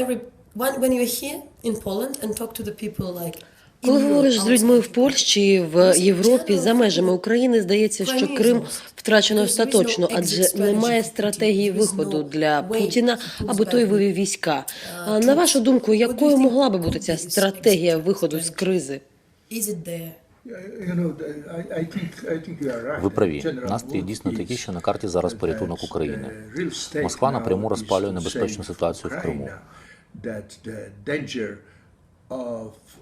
every when when you're here in Poland and talk to the people like. Коли говориш з людьми в Польщі, в Європі, за межами України, здається, що Крим втрачено остаточно, адже немає стратегії виходу для Путіна, аби той вивів війська. А Uh, на вашу думку, якою могла би бути ця стратегія виходу з кризи? Ви праві. Настрій дійсно такий, що на карті зараз порятунок України. the Москва напряму розпалює небезпечну ситуацію в Криму,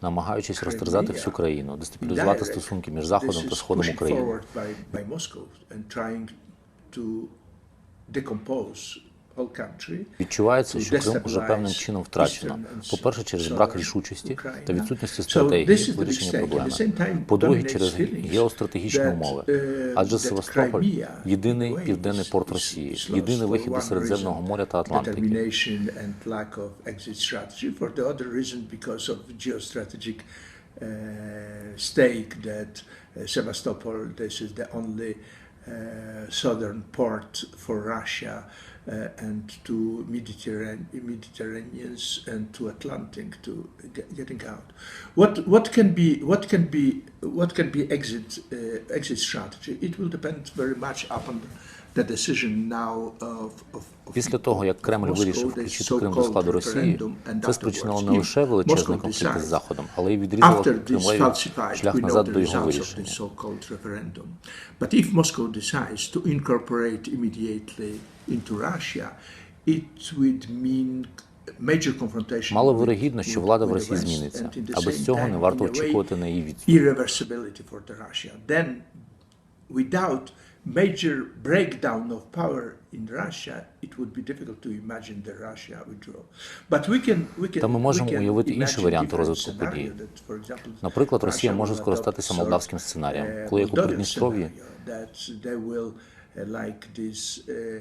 намагаючись розтерзати всю країну, дестабілізувати стосунки між Заходом та Сходом України. Відчувається, що Крим уже певним чином втрачено. По-перше, через брак рішучості та відсутності стратегії вирішення проблеми. По-друге, через геостратегічні умови. Адже Севастополь єдиний південний порт Росії, єдиний вихід до Середземного моря та Атлантики. Uh, stake that uh, Sevastopol, this is the only uh, southern port for Russia uh, and to Mediterranean, Mediterraneans and to Atlantic to get, getting out. What what can be what can be what can be exit uh, exit strategy? It will depend very much upon Після того, як Кремль вирішив включити Крим до складу Росії, це спричинило не лише величезний конфлікт decides, Заходом, але й відрізало Кремлеві шлях назад до його вирішення. Мало вирогідно, що влада в Росії зміниться, а без цього не варто очікувати на її відступ. Irreversibility for the Russia. Then, without major breakdown of power in Russia, it would be difficult to imagine the Russia withdraw. But we can, we can, Та ми можемо we can уявити інші варіанти different розвитку подій. Наприклад, Росія може скористатися молдавським сценарієм, uh, коли як у Придністров'ї uh, like this uh,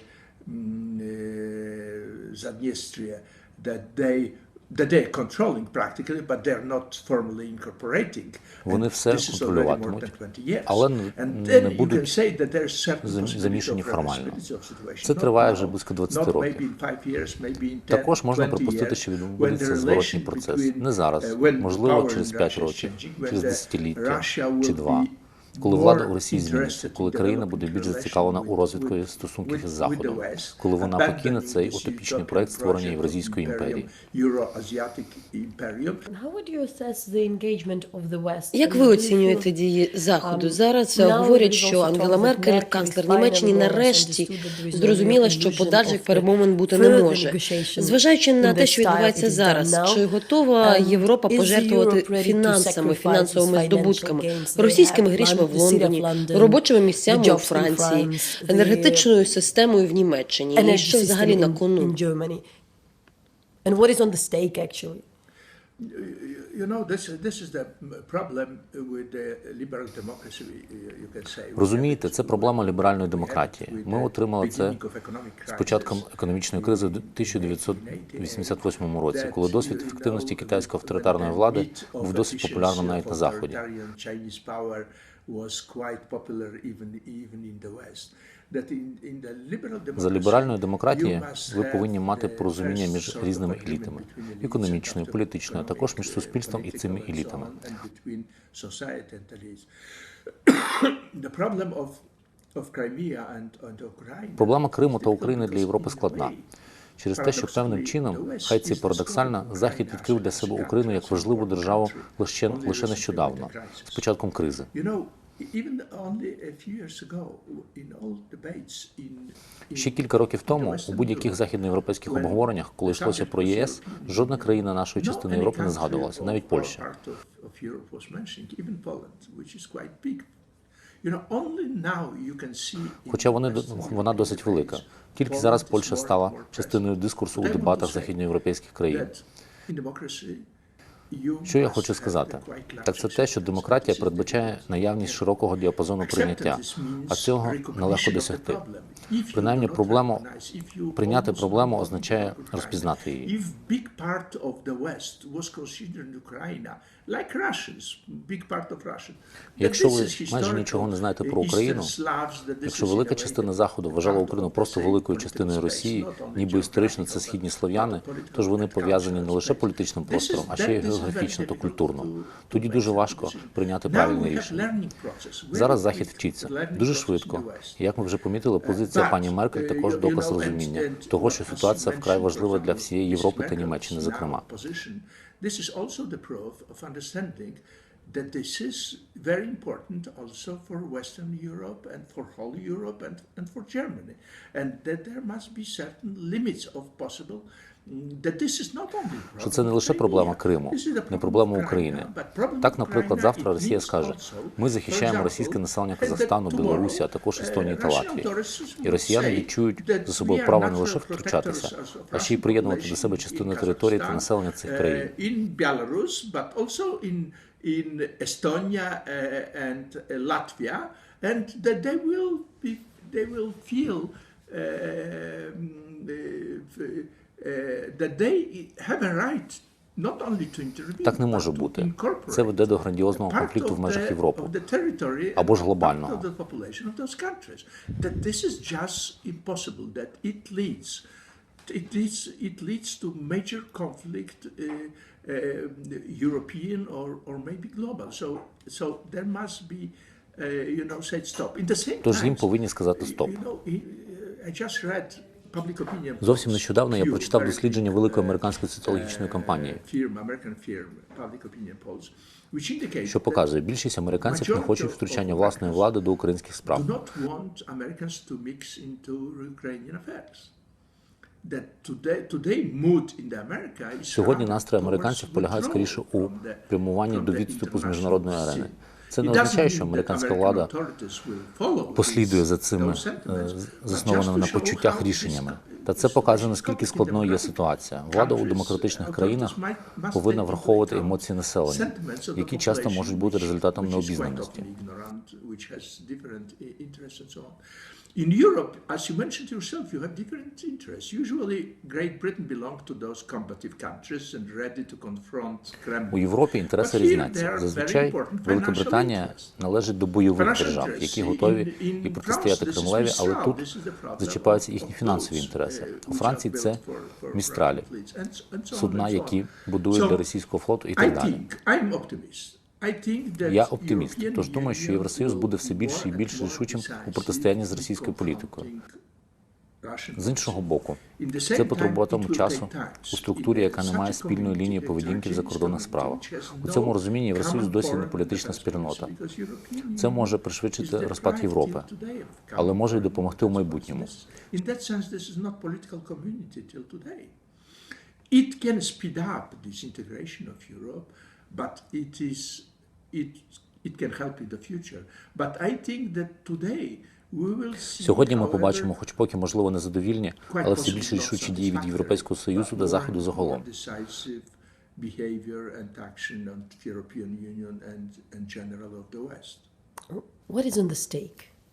mm, uh, Zadnestria, that they that they're controlling practically, but they're not formally incorporating. Вони все this is already more контролюватимуть, than 20 years. але не- And then you будуть can say that there's certain замішані формально. Це триває вже близько 20 not років. maybe in five years, maybe in 10, Також можна припустити, що відбудеться зворотній процес. Не зараз, uh, можливо, через 5 років, через десятиліття чи два. Коли влада у Росії зміниться, коли країна буде більш зацікавлена у розвитку стосунків із Заходом, коли вона покине цей утопічний проект створення Євразійської імперії. Як ви оцінюєте дії Заходу? Um, Зараз говорять, що Ангела Меркель, канцлер Німеччини, нарешті зрозуміла, що подальших перемовин бути не може. Зважаючи на те, що відбувається зараз, чи готова um, Європа пожертвувати фінансами, фінансовими здобутками, російськими have, грішми в Лондоні, London, робочими місцями у Франції, France, енергетичною системою в Німеччині? І energy що взагалі на кону? And what is on the stake actually? You know, this, this is the problem with the liberal democracy, you can say. Розумієте, це проблема ліберальної демократії. Ми отримали це з початком економічної кризи в 1988 році, коли досвід ефективності китайської авторитарної влади був досить популярним навіть на заході. За ліберальної демократії ви повинні мати порозуміння між різними елітами економічною, політичною, а також між суспільством і цими елітами. Проблема Криму та України для Європи складна. Через те, що певним чином, хай це парадоксально, Захід відкрив для себе Україну як важливу державу лише, лише нещодавно, з початком кризи. Ще кілька років тому у будь-яких західноєвропейських обговореннях, коли йшлося про ЄС, жодна країна нашої частини Європи не згадувалася, навіть Польща. Хоча вони вона досить велика. Тільки зараз Польща стала частиною дискурсу у дебатах західноєвропейських країн. Що я хочу сказати? Так це те, що демократія передбачає наявність широкого діапазону прийняття, а цього нелегко досягти. Принаймні, проблему прийняти проблему означає розпізнати її. Якщо ви майже нічого не знаєте про Україну, Якщо велика частина заходу вважала Україну просто великою частиною Росії, ніби історично це східні слов'яни, тож вони пов'язані не лише політичним простором, а ще й географічно та культурно. Тоді дуже важко прийняти правильне рішення. Зараз Захід вчиться дуже швидко. Як ми вже помітили, позиція пані Меркель uh, також доказ розуміння того, що ситуація вкрай важлива для всієї Європи та Німеччини, зокрема. This is also the proof of understanding that this is very important also for Western Europe and for whole Europe and, and for Germany, and that there must be certain limits of possible. Що це не лише проблема Криму, не проблема України. Так, наприклад, завтра Росія скаже: ми захищаємо російське населення Казахстану, Білорусі, а також Естонії та Латвії. І росіяни відчують за собою право не лише втручатися, а ще й приєднувати до себе частину території та населення цих країн. in Estonia uh, and uh, Latvia, and that they will be they will feel um, uh, uh, have a right not only to intervene, Так не може бути. incorporate Це веде до грандіозного конфлікту в межах Європи. of the territory Або ж глобального. impossible. That it leads, it leads, it leads to major conflict, uh, uh, European or or maybe global. So so there must be, uh, you know, said stop. In the same Тож їм повинні сказати стоп. you know, I- uh, I just read public opinion. Зовсім нещодавно я прочитав дослідження великої американської соціологічної компанії, що показує, більшість американців не хочуть втручання власної влади до українських справ. Сьогодні настрої американців полягають скоріше у прямуванні до відступу з міжнародної арени. Це не означає, що американська влада послідує за цими е, заснованими на почуттях рішеннями. Та це показує, наскільки складною є ситуація. Влада у демократичних країнах might- повинна враховувати емоції населення, які часто можуть бути результатом необізнаності. In Europe, as you mentioned yourself, you have different interests. Usually, Great Britain belongs to those combative countries and ready to confront Kremlin. У Європі інтереси різняться. Зазвичай Велика Британія належить до бойових держав, які готові і протистояти Кремлеві, але тут зачіпаються їхні фінансові інтереси. uh, У Франції це містралі, судна, які будують для російського флоту і так далі. Я оптиміст, тож думаю, що Євросоюз буде все більше і більш рішучим у протистоянні з російською політикою. З іншого боку, це потребуватиме часу у структурі, яка не має спільної лінії поведінки в закордонних справах. У цьому розумінні Євросоюз досі не політична спільнота. Це може пришвидшити розпад Європи, але може й допомогти у майбутньому. It can speed up this integration of Europe, but it is it it can help in the future. But I think that today we will see Сьогодні ми побачимо, хоч поки можливо незадовільні, але все possibly більш not рішучі дії від Європейського Союзу та but Заходу загалом.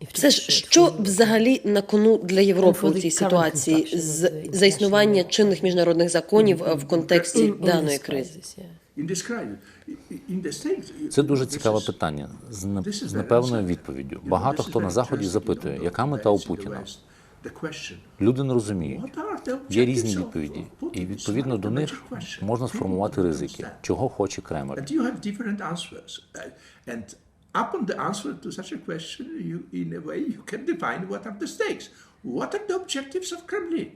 it ж що взагалі на кону для Європи у цій ситуації з за існування чинних міжнародних законів е, в контексті даної кризи? Це дуже цікаве питання з непевною відповіддю. Багато хто на заході запитує, яка мета у Путіна. Люди не розуміють. Є різні відповіді, і відповідно до них можна сформувати ризики, чого хоче Кремль. Uh, upon the answer to such a question, you, in a way, you can define what are the stakes. What are the objectives of Kremlin?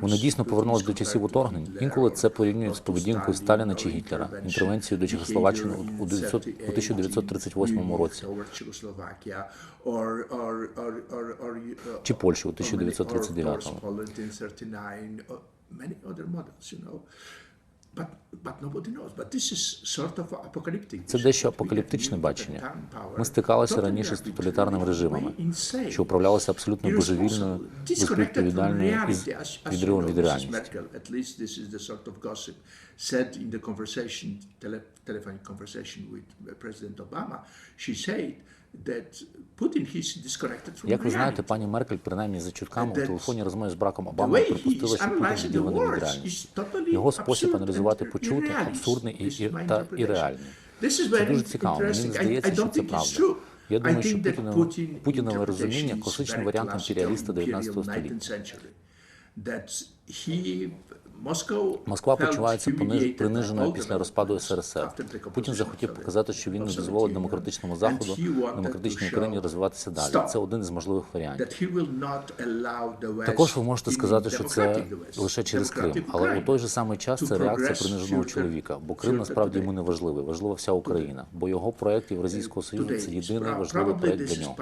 Вони дійсно is до часів уторгнень. Інколи це порівнюють з поведінкою Сталіна чи Гітлера, інтервенцією до Чехословаччини у- у 900 у 1938 році, Чи Польщі у or many- or, 1939. course, Це дещо апокаліптичне бачення. Ми стикалися раніше з тоталітарними режимами, що управлялися абсолютно божевільною, безвідповідальною і відривом від реальності. Як ви знаєте, пані Меркель, принаймні за чутками у That телефонній розмові з way he припустила, що Путін is totally Його спосіб аналізувати irrealist. абсурдний і, та і реальний. Це дуже цікаво. Мені здається, що це правда. Я думаю, що Путінове interpretation розуміння is класичний very варіант classical імперіаліста period 19 of століття. 19th century. That he, Moscow Москва почувається приниженою після розпаду СРСР. Путін захотів показати, що він не дозволить демократичному заходу, демократичній Україні розвиватися далі. Це один із можливих варіантів. Також ви можете сказати, що це лише через Крим, але у той же самий час це реакція приниженого чоловіка, бо Крим насправді йому не важливий, важлива вся Україна, бо його проєкт Євразійського союзу це єдиний важливий проєкт для нього.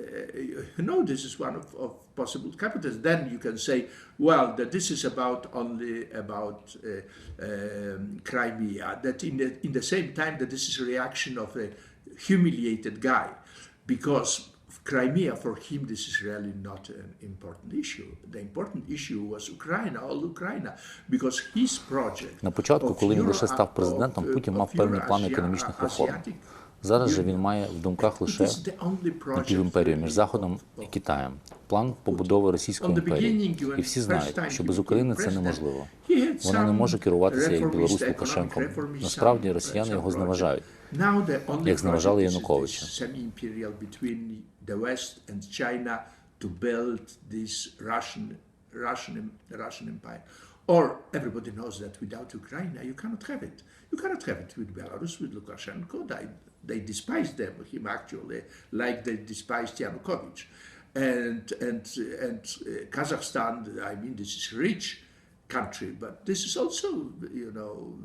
part of, but uh, you know this is one of, of possible capitals. Then you can say, well, that this is about only about uh, um, Crimea. That in the in the same time that this is a reaction of a humiliated guy, because Crimea for him this is really not an important issue. The important issue was Ukraine, all Ukraine, because his project. На початку, of коли він Euro- лише став президентом, of- Путін of мав певний план Eurasia- економічних реформ. Зараз же він має в думках лише напівімперію між Заходом і Китаєм. План побудови Російської імперії. І всі знають, що без України це неможливо. Вона не може керуватися як Білорусь Лукашенком. Насправді росіяни його зневажають. Як зневажали Януковича. Russian, Russian empire. Or everybody knows that without Ukraine you cannot have it. You cannot have it with Belarus, with Lukashenko. They, they despise them, him actually, like they despised Yanukovych. And, and, and uh, Kazakhstan, I mean, this is rich country, but this is also, you know,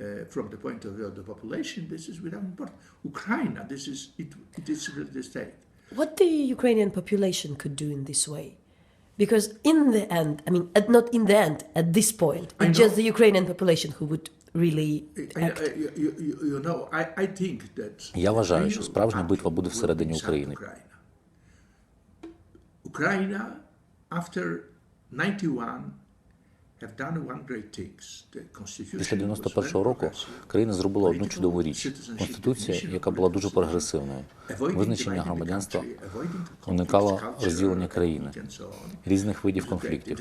uh, from the point of view of the population, this is without importance. Ukraine, this is, it, it is really the state. What the Ukrainian population could do in this way? Because in the end, I mean, at, not in the end, at this point, it's just the Ukrainian population who would really act. I, you, you, you know, I, I think that Я вважаю, що справжня битва буде всередині України. Ukraine, after 91, have done one great things. Після 91-го року країна зробила одну чудову річ. Конституція, яка була дуже прогресивною. Визначення громадянства уникало розділення країни, різних видів конфліктів.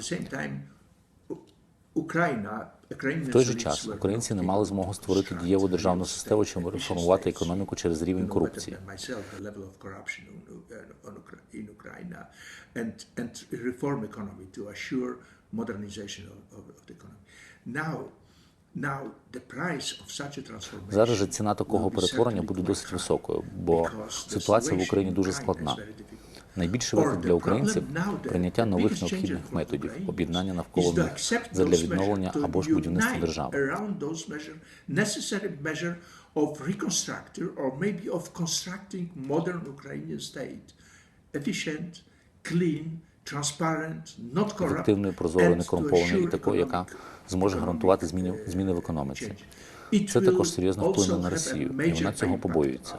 В той же час українці не мали змоги створити дієву державну систему чи реформувати економіку через рівень корупції. Зараз же ціна такого перетворення буде досить високою, бо ситуація в Україні дуже складна. Найбільший виклик для українців прийняття нових необхідних методів, об'єднання навколо них задля відновлення або ж будівництва держави. of reconstructing or maybe of constructing modern Ukrainian state, efficient, clean, ефективною, прозорою, некорумпованою і такою, яка зможе гарантувати зміни, зміни в економіці. It Це також серйозно вплине на Росію, і вона цього побоюється.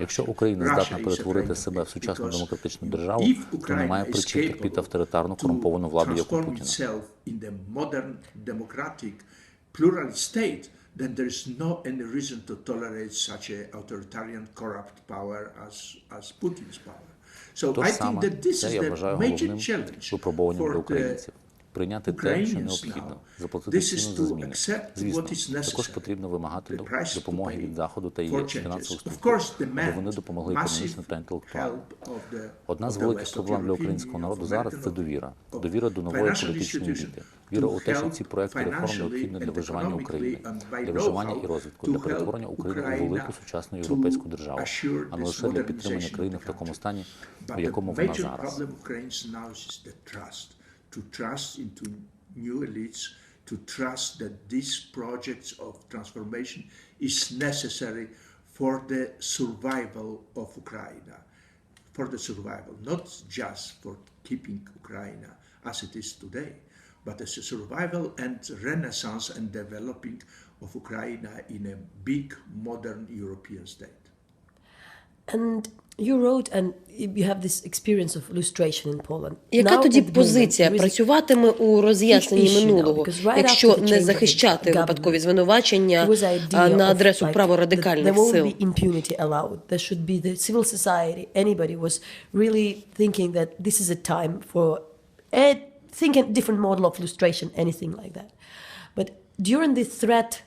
Якщо Україна здатна перетворити себе в сучасну демократичну державу, то не Ukraine має is причин терпіти авторитарну корумповану владу, як у Путіна. then there is no any reason to tolerate such a authoritarian corrupt power as, as Putin's power. So I think саме that this is я the major challenge for для the українців. Прийняти те, що необхідно, заплатити ціну за зміни. Звісно, також потрібно вимагати допомоги від Заходу та її фінансових структур, demand вони допомогли економічно та інтелектуально. Одна з великих проблем для українського народу зараз це довіра. Довіра до нової політичної еліти. Віра у те, що ці проекти реформ необхідні для виживання України, для виживання і розвитку, для перетворення України у велику сучасну європейську державу, а не лише для підтримання країни в такому стані, в якому вона зараз. To trust into new elites, to trust that these projects of transformation is necessary for the survival of Ukraine, for the survival, not just for keeping Ukraine as it is today. but as a survival and renaissance and developing of Ukraine in a big modern European state. And you wrote, and you have this experience of illustration in Poland. Яка Now, тоді позиція працюватиме у роз'ясненні минулого, right якщо не захищати випадкові звинувачення на адресу праворадикальних сил? impunity allowed. There should be the civil society. Anybody was really thinking that this is a time for a thinking different model of illustration, anything like that. But during the threat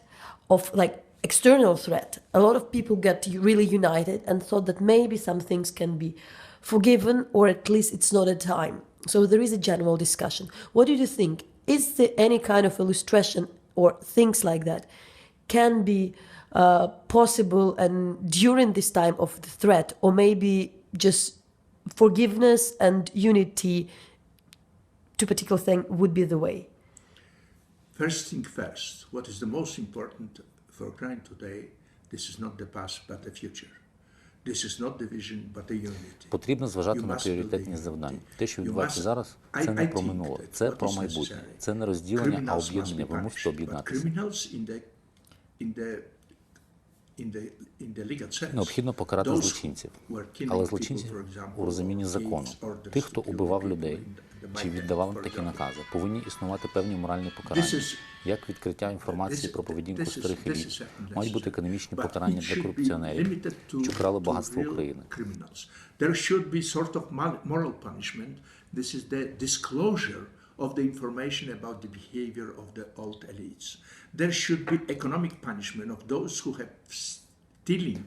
of like external threat, a lot of people got really united and thought that maybe some things can be forgiven or at least it's not a time. So there is a general discussion. What do you think? Is there any kind of illustration or things like that can be uh, possible and during this time of the threat, or maybe just forgiveness and unity to particular thing would be the way? First thing first, what is the most important for Ukraine today? This is not the past, but the future. This is not division, but a unity. Потрібно зважати на пріоритетні завдання. Те, що відбувається зараз, це не про минуле, це про майбутнє. Це не розділення, а об'єднання. Ви мусите об'єднатися. Необхідно покарати злочинців, але злочинців у розумінні закону, тих, хто убивав людей чи віддавав такі накази, повинні існувати певні моральні покарання, як відкриття інформації про поведінку старих еліт. Мають бути економічні покарання для корупціонерів, що крали багатство України. There should be sort of moral punishment. This is the disclosure of the information about the behavior of the old elites. There should be economic punishment of those who have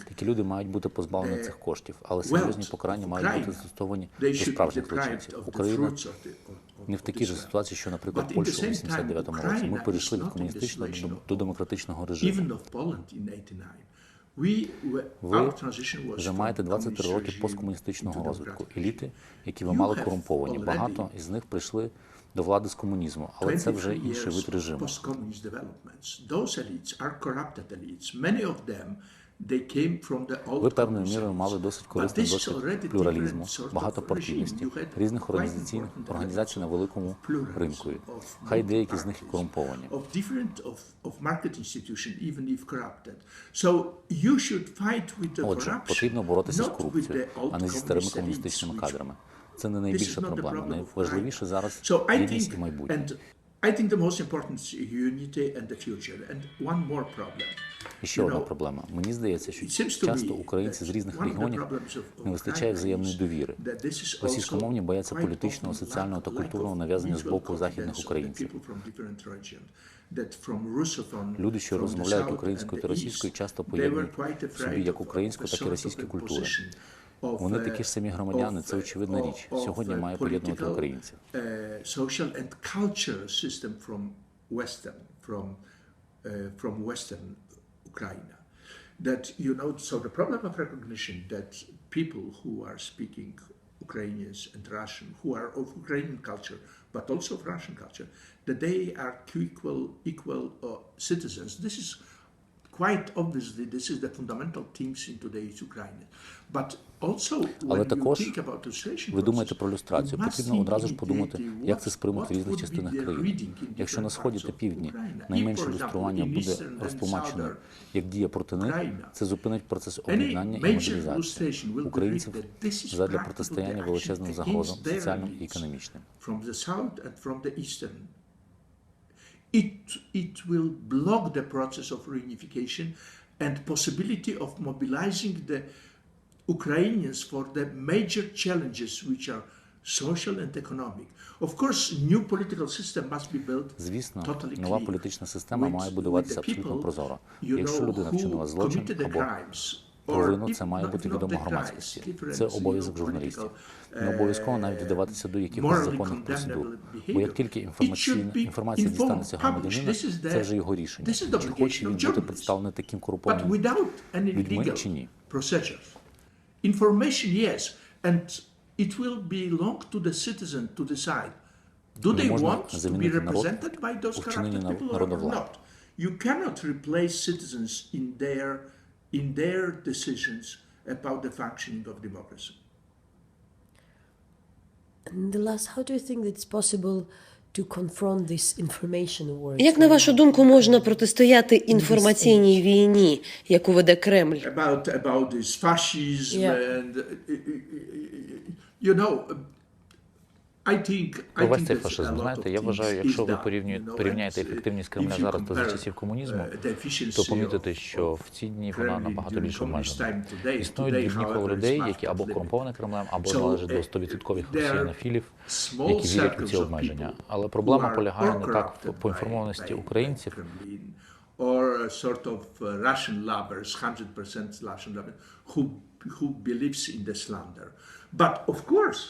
Такі люди мають бути позбавлені цих коштів, але серйозні покарання мають бути застосовані до справжніх злочинців. Україна не в такій this ж ситуації, що, наприклад, Польща у same 89-му році. Ми перейшли від комуністичного до, демократичного режиму. Even of Poland in 89. We were, Ви вже маєте 23 communist роки посткомуністичного розвитку. Еліти, які ви мали корумповані. Багато із них прийшли до влади з комунізму, але це вже 23 інший вид режиму. Ви певною мірою мали досить корисний досвід плюралізму, багатопартійності, різних організаційних організацій на великому ринку. Хай деякі з них і корумповані. Отже, потрібно боротися з корупцією, а не зі старими комуністичними кадрами. Це не найбільша проблема. Найважливіше зараз єдність і майбутнє. I think the most important is unity and the future. And one more problem. І ще одна проблема. Мені здається, що часто українці з різних регіонів не вистачає взаємної довіри. Російськомовні бояться політичного, соціального та культурного нав'язання з боку західних українців. Люди, що розмовляють українською та російською, часто поєднують в собі як українську, так і російську культуру. imposition of, Вони uh, такі ж самі громадяни, of, це uh, очевидна of- річ. of, Сьогодні uh, має поєднувати political, українців. uh, social and cultural system from Western, from uh, from Western Ukraine. That you know, so the problem of recognition that people who are speaking Ukrainians and Russian, who are of Ukrainian culture, but also of Russian culture, that they are equal equal uh, citizens. This is quite obviously this is the fundamental things in today's Ukraine. But also Але також ви думаєте про люстрацію. Потрібно одразу ж подумати, як це сприймуть в різних частинах країни. Якщо на сході та півдні найменше люстрування буде розтлумачено як дія проти них, це зупинить процес об'єднання і мобілізації українців задля протистояння величезним загрозам соціальним і економічним. It, it will block the process of reunification and possibility of mobilizing the Ukrainians for the major challenges which are social and economic. Of course, new political system must be built Звісно, totally нова політична система має будуватися абсолютно прозоро. Якщо людина вчинила злочин або провину, це має бути відомо громадськості. Це обов'язок журналістів. Не обов'язково е, навіть вдаватися до якихось законних процедур. Бо як тільки інформаційна інформація дістанеться громадянина, це вже його рішення. Чи хоче він бути представлений таким any людьми чи ні? Information, yes, and it will belong to the citizen to decide. Do they want to be represented by those corrupted people or not? You cannot replace citizens in their in their decisions about the functioning of democracy. And the last, how do you think it's possible Як на вашу думку можна протистояти інформаційній війні, яку веде Кремль? about about this fascism Yeah. and uh, you know I think I Про весь цей фашизм, знаєте, я вважаю, якщо ви done, порівнює- you know, порівняєте ефективність Кремля зараз та за часів комунізму, uh, the то помітите, що в ці дні вона набагато більш обмежена. Існують дрібні коло людей, які або корумповані Кремлем, або належать до uh, 100% there are росіянофілів, які вірять у ці обмеження. Але проблема полягає не так corrupted по інформованості by- by українців, or sort of uh, Russian lovers, 100% Russian lovers, who, who believes in the slander. But of course,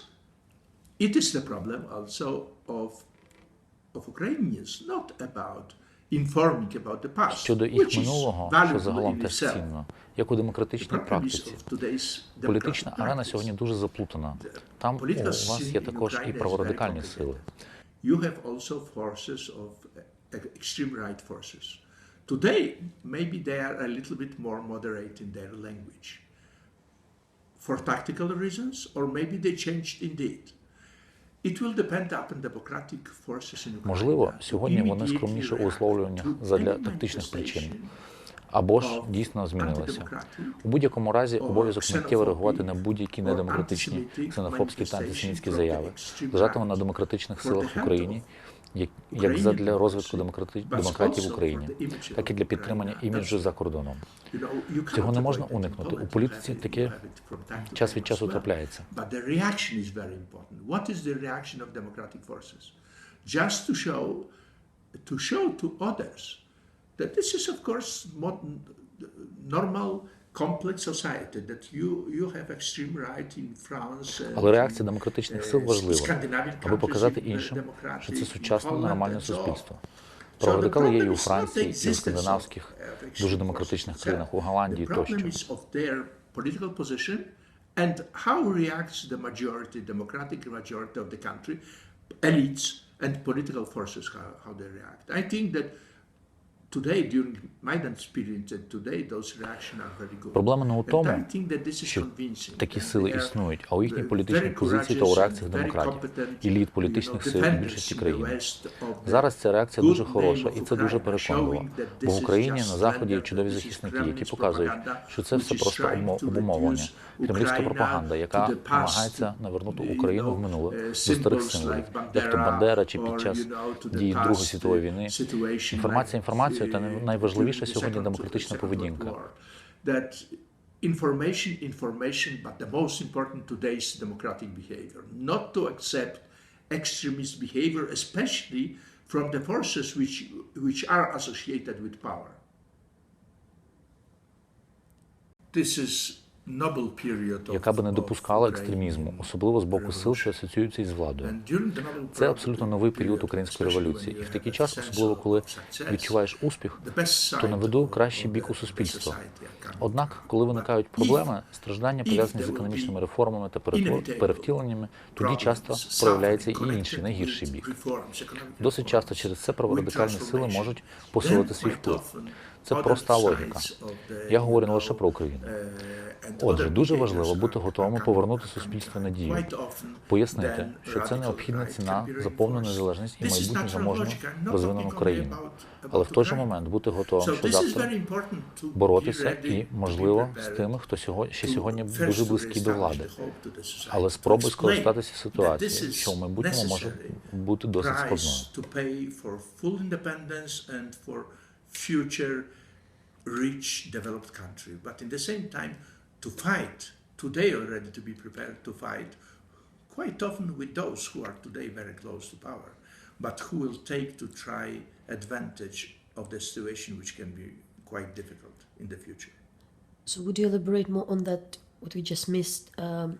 it is the problem also of, of Ukrainians, not about informing about the past, щодо їх which is минулого, що загалом теж цінно, як у демократичній практиці. Політична арена сьогодні дуже заплутана. Там у вас є також і праворадикальні сили. You have also forces of uh, extreme right forces. Today, maybe they are a little bit more moderate in their language for tactical reasons, or maybe they changed indeed. Можливо, сьогодні вони скромніше у висловлюваннях задля тактичних причин. Або ж дійсно змінилися. У будь-якому разі обов'язок миттєво реагувати на будь-які недемократичні, ксенофобські та антисемітські заяви, лежатиме на демократичних силах в Україні, як, як задля розвитку демократи... демократії в Україні, так і для підтримання іміджу за кордоном. Цього не можна уникнути. У політиці таке час від часу трапляється. Just to show, to show to others that this is, of course, normal, complex society. That you you have extreme right in France. Але реакція демократичних uh, сил важлива, аби показати іншим, що це сучасне нормальне суспільство. So Праворадикали the є і у Франції, і existence скандинавських, uh, дуже демократичних країнах, у. Голландії тощо. and how reacts the majority, democratic majority of the country, elites and political forces, how, how they react. I think that Проблема не у тому, що такі сили існують, а у їхній політичній позиції та у реакціях демократів, еліт політичних сил більшості країн. Зараз ця реакція дуже хороша, і це дуже переконливо. Бо в Україні на заході є чудові захисники, які показують, що це все просто обумовлення, кремлівська пропаганда, яка намагається навернути Україну в минуле до старих символів, як то Бандера чи під час дії Другої світової війни. situation Інформація like, інформацією, та uh, the сьогодні демократична поведінка. Information, information, but the most important today is democratic behavior. Not to accept extremist behavior, especially from the forces which, which are associated with power. This is яка би не допускала екстремізму, особливо з боку сил, що асоціюються із владою. Це абсолютно новий період української революції, і в такий час, особливо коли відчуваєш успіх, то наведу кращий бік у суспільства. coming. Однак, коли виникають проблеми, страждання пов'язані з економічними реформами та перевтіленнями, тоді часто проявляється і інший найгірший бік. Досить часто через це праворадикальні сили можуть посилити свій вплив. Це проста логіка. Я говорю не лише про Україну. Отже, дуже важливо бути готовими повернути суспільству надію, пояснити, що це необхідна ціна за повну незалежність і майбутню заможну розвинену країну, але в той же момент бути готовим, що завтра боротися і, можливо, з тими, хто сьогодні ще сьогодні дуже близький до влади, але спробуй скористатися ситуацією, що в майбутньому може бути досить складною. Future rich developed country but in the same time to fight today already to be prepared to fight quite often with those who are today very close to power but who will take to try advantage of the situation which can be quite difficult in the future So would you elaborate more on that? What we just missed? Um,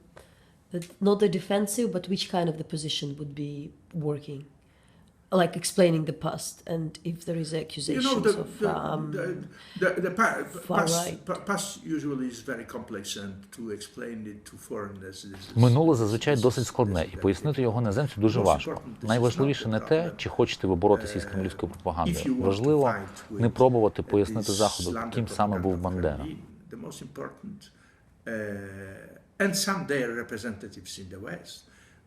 that not the defensive, but which kind of the position would be working, like explaining the past, and if there is accusations you know the of the, um, the, the, the pa- far past, right. pa- past usually is very complex and to explain it to foreigners is, Минуле зазвичай досить складне, і пояснити його іноземцю дуже важко. Найважливіше не те, чи хочете ви боротися із кремлівською пропагандою. Важливо не пробувати пояснити заходу, ким саме був Бандера. Uh, and some their representatives in the West,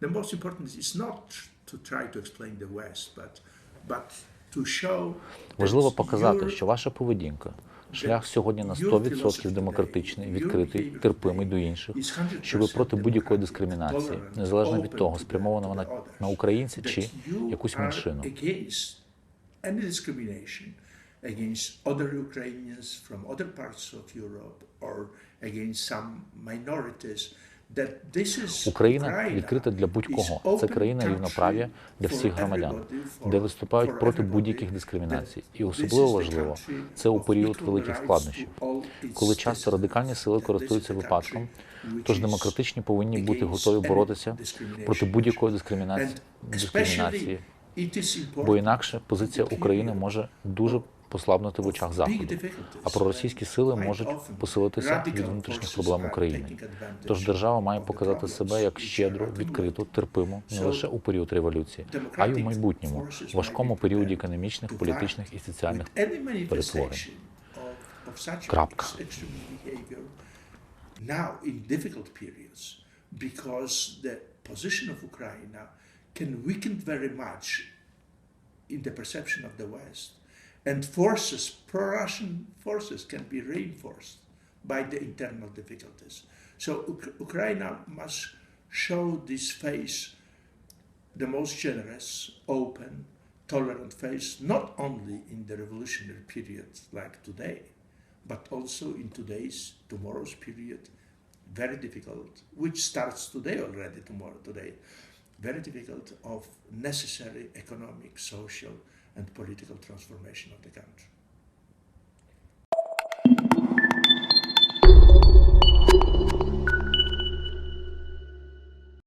the most important is not to try to explain the West, but but to show Важливо показати, що ваша поведінка, шлях сьогодні на 100% демократичний, відкритий, терпимий до інших, що ви проти будь-якої дискримінації, незалежно від того, спрямована вона на українця чи якусь меншину. against other Ukrainians from other parts of Europe or against some minorities. Україна відкрита для будь-кого. Це країна рівноправ'я для всіх громадян, де виступають проти будь-яких дискримінацій. І особливо важливо це у період великих складнощів, коли часто радикальні сили користуються випадком. Тож демократичні повинні бути готові боротися проти будь-якої дискримінації, дискримінації, бо інакше позиція України може дуже послабнути в очах Заходу, а проросійські сили можуть посилитися від внутрішніх проблем України. Тож держава має показати себе як щедру, відкриту, терпиму не лише у період революції, а й у майбутньому важкому періоді економічних, політичних і соціальних перетворень. Крапка. Now in difficult periods, because the position of Ukraine can weaken very much in the perception of the West, and forces, pro-Russian forces, can be reinforced by the internal difficulties. So Uk- Ukraine must show this face, the most generous, open, tolerant face, not only in the revolutionary period like today, but also in today's, tomorrow's period, very difficult, which starts today already, tomorrow, today, very difficult of necessary economic, social, and political transformation of the country.